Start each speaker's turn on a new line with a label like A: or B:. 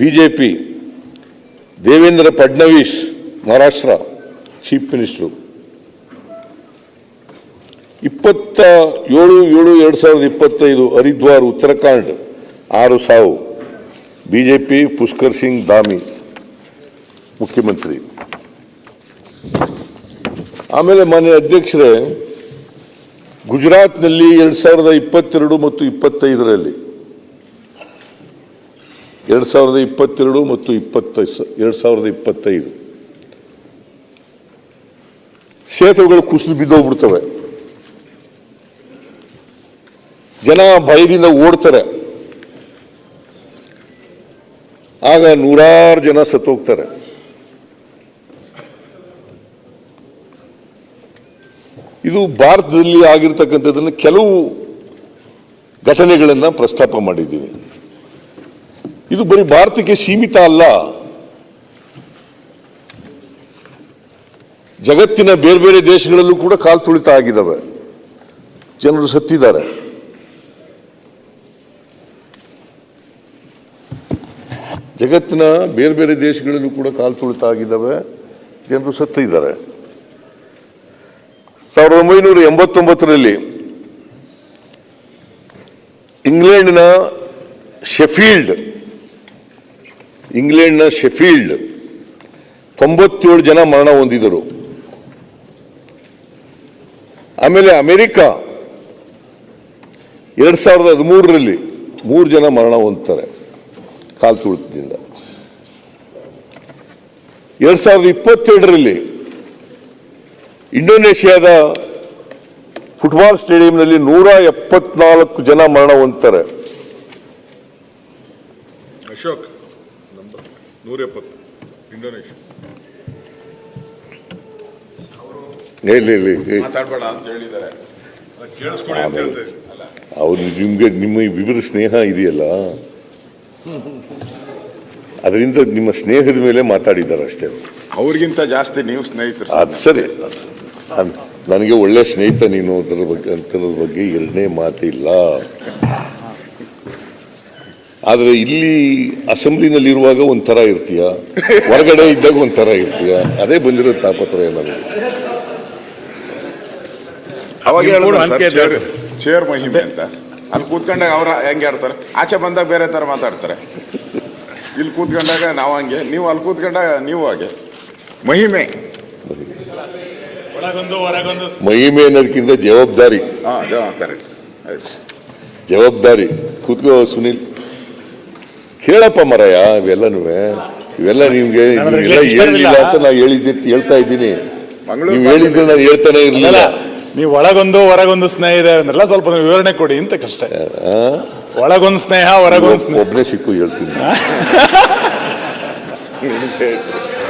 A: BJP, Devendra Fadnavis, Maharashtra chief minister. ಇಪ್ಪತ್ತ ಏಳು ಏಳು ಎರಡು ಸಾವಿರದ ಇಪ್ಪತ್ತೈದು ಹರಿದ್ವಾರ್, ಉತ್ತರಾಖಂಡ್, ಆರು ಸಾವು. ಬಿಜೆಪಿ, ಪುಷ್ಕರ್ ಸಿಂಗ್ ಧಾಮಿ ಮುಖ್ಯಮಂತ್ರಿ. ಆಮೇಲೆ ಮಾನ್ಯ ಅಧ್ಯಕ್ಷರೇ, ಗುಜರಾತ್ನಲ್ಲಿ ಎರಡು ಸಾವಿರದ ಇಪ್ಪತ್ತೆರಡು ಮತ್ತು ಇಪ್ಪತ್ತೈದರಲ್ಲಿ ಎರಡು ಸಾವಿರದ ಇಪ್ಪತ್ತೆರಡು ಮತ್ತು ಇಪ್ಪತ್ತೈದು ಎರಡು ಸಾವಿರದ ಇಪ್ಪತ್ತೈದು. ಸೇತುವೆಗಳು ಕುಸಿದು ಬಿದ್ದೋಗ್ಬಿಡ್ತವೆ. ಜನ ಭಯದಿಂದ ಓಡ್ತಾರೆ. ಆಗ ನೂರಾರು ಜನ ಸತ್ತೋಗ್ತಾರೆ. ಇದು ಭಾರತದಲ್ಲಿ ಆಗಿರ್ತಕ್ಕಂಥದ್ದನ್ನು ಕೆಲವು ಘಟನೆಗಳನ್ನು ಪ್ರಸ್ತಾಪ ಮಾಡಿದ್ದೀನಿ ಇದು ಬರೀ ಭಾರತಕ್ಕೆ ಸೀಮಿತ ಅಲ್ಲ. ಜಗತ್ತಿನ ಬೇರೆ ಬೇರೆ ದೇಶಗಳಲ್ಲೂ ಕೂಡ ಕಾಲ್ ತುಳಿತ ಆಗಿದ್ದಾವೆ ಜನರು ಸತ್ತಿದ್ದಾರೆ. ಜಗತ್ತಿನ ಬೇರೆ ಬೇರೆ ದೇಶಗಳಲ್ಲೂ ಕೂಡ ಕಾಲ್ ತುಳಿತ ಆಗಿದ್ದಾವೆ ಜನರು ಸತ್ತಿದ್ದಾರೆ. ಸಾವಿರದ ಒಂಬೈನೂರ ಎಂಬತ್ತೊಂಬತ್ತರಲ್ಲಿ ಇಂಗ್ಲೆಂಡ್ನ ಶೆಫೀಲ್ಡ್ ಇಂಗ್ಲೆಂಡ್ನ ಶೆಫೀಲ್ಡ್ ತೊಂಬತ್ತೇಳು ಜನ ಮರಣ ಹೊಂದಿದರು ಆಮೇಲೆ ಅಮೆರಿಕ ಎರಡ್ ಸಾವಿರದ ಹದಿಮೂರರಲ್ಲಿ ಮೂರು ಜನ ಮರಣ ಹೊಂದ್ತಾರೆ ಕಾಲ್ ತುಳಿತದಿಂದ. ಎರಡ್ ಸಾವಿರದ ಇಪ್ಪತ್ತೆರಡರಲ್ಲಿ ಇಂಡೋನೇಷ್ಯಾದ ಫುಟ್ಬಾಲ್ ಸ್ಟೇಡಿಯಂನಲ್ಲಿ ನೂರ ಎಪ್ಪತ್ನಾಲ್ಕು ಜನ ಮರಣ ಹೊಂದ್ತಾರೆ.
B: ಅಶೋಕ್. ನಂಬರ್ ನೂರ ಎಪ್ಪತ್ತು ಇಂಡೋನೇಷ್ಯಾ
A: ಇಲ್ಲ ಇಲ್ಲ ಇಲ್ಲ.
C: ಮಾತಾಡ್ಬೇಡ ಅಂತ ಹೇಳಿದ್ದಾರೆ.
B: ಕೇಳಿಸ್ಕೊಳ್ಳಿ ಅಂತ ಹೇಳ್ತಾ ಇದ್ದೀನಿ.
A: ಅವ್ರು ನಿಮ್ಗೆ ನಿಮ್ಮ ವಿವಿಧ ಸ್ನೇಹ ಇದೆಯಲ್ಲ? ಅದರಿಂದ ನಿಮ್ಮ ಸ್ನೇಹದ ಮೇಲೆ ಮಾತಾಡಿದ್ದಾರೆ ಅಷ್ಟೇ.
C: ಅವ್ರಿಗಿಂತ ಜಾಸ್ತಿ ನೀವು ಸ್ನೇಹಿತರು
A: ಅದು ಸರಿ. ನನಗೆ ಒಳ್ಳೆ ಸ್ನೇಹಿತ ನೀನು ಅದರ ಬಗ್ಗೆ ಅಂತ ಬಗ್ಗೆ ಎರಡನೇ ಮಾತಿಲ್ಲ. ಆದರೆ ಇಲ್ಲಿ ಅಸೆಂಬ್ಲಿನಲ್ಲಿ ಇರುವಾಗ ಒಂಥರ ಇರ್ತೀಯ? ಹೊರಗಡೆ ಇದ್ದಾಗ ಒಂಥರ ಇರ್ತೀಯ? ಅದೇ ಬಂದಿರೋ ತಾಪತ್ರಯ
C: ಸರ್, ಚೇರ್- ಮಹಿಮೆ ಅಂತ. ಅಲ್ಲಿ ಕೂತ್ಕೊಂಡಾಗ ಅವ್ರ ಹೆಂಗೆ ಆಡ್ತಾರೆ? ಆಚೆ ಬಂದಾಗ ಬೇರೆ ಥರ ಮಾತಾಡ್ತಾರೆ. ಇಲ್ಲಿ ಕೂತ್ಕೊಂಡಾಗ ನಾವು ಹಂಗೆ ನೀವು ಅಲ್ಲಿ ಕೂತ್ಕೊಂಡಾಗ ನೀವು ಹಾಗೆ. ಮಹಿಮೆ.
A: ಮಹಿಮೆ ಅನ್ನೋದಕ್ಕಿಂತ ಜವಾಬ್ದಾರಿ.
C: ಹಾ ಕರೆಕ್ಟ್
A: ಜವಾಬ್ದಾರಿ. ಕೂತ್ಕೋ ಸುನಿಲ್. ಕೇಳಪ್ಪ ಮರಯ್ಯ ಇವೆಲ್ಲನೂ. ಇವೆಲ್ಲ ನಿಮ್ಗೆ ಹೇಳಿಲ್ಲ ಅಂತ ನಾ ಹೇಳಿದ್ದೆ ಹೇಳ್ತಾ ಇದ್ದೀನಿ. ನೀವು ಹೇಳಿದ್ರೆ ನಾನು ಹೇಳ್ತಾನೆ ಇರ್ಲಿಲ್ಲ.
D: ನೀವು ಒಳಗೊಂದು ಹೊರಗೊಂದು ಸ್ನೇಹ ಇದೆ ಅಂದ್ರಲ್ಲ ಸ್ವಲ್ಪ ವಿವರಣೆ ಕೊಡಿ ಅಂತ ಕಷ್ಟ ಒಳಗೊಂದು ಸ್ನೇಹ ಹೊರಗೊಂದು ಸ್ನೇಹ.
A: ಒಬ್ಬನೇ ಸಿಕ್ಕು ಹೇಳ್ತೀನಿ.